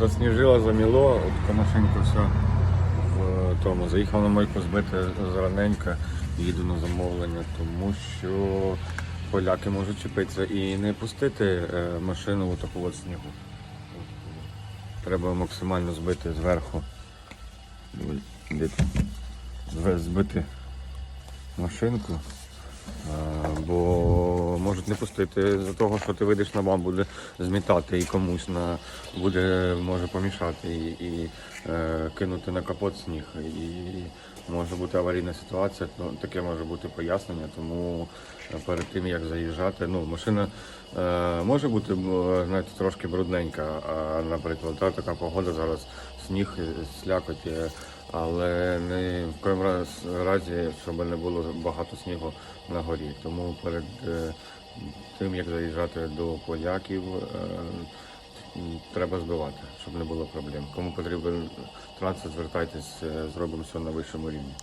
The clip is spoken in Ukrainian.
засніжило, заміло, от машинка все в тому. Заїхав на мойку збити зраненько, їду на замовлення, тому що поляки можуть чіпитися і не пустити е, машину таку от снігу. Треба максимально збити зверху. Збити машинку. Бо можуть не пустити. За того, що ти вийдеш на бам, буде змітати і комусь на буде може помішати і, і е, кинути на капот сніг. І може бути аварійна ситуація, ну, таке може бути пояснення, тому е, перед тим як заїжджати, ну машина е, може бути знаєте, трошки брудненька, а, наприклад, та, така погода зараз, сніг, слякоть. але не в кожному разі, щоб не було багато снігу на горі. Тому перед е, тим, як заїжджати до поляків, е, треба збивати, щоб не було проблем. Кому потрібен транспорт, звертайтесь, е, зробимо все на вищому рівні.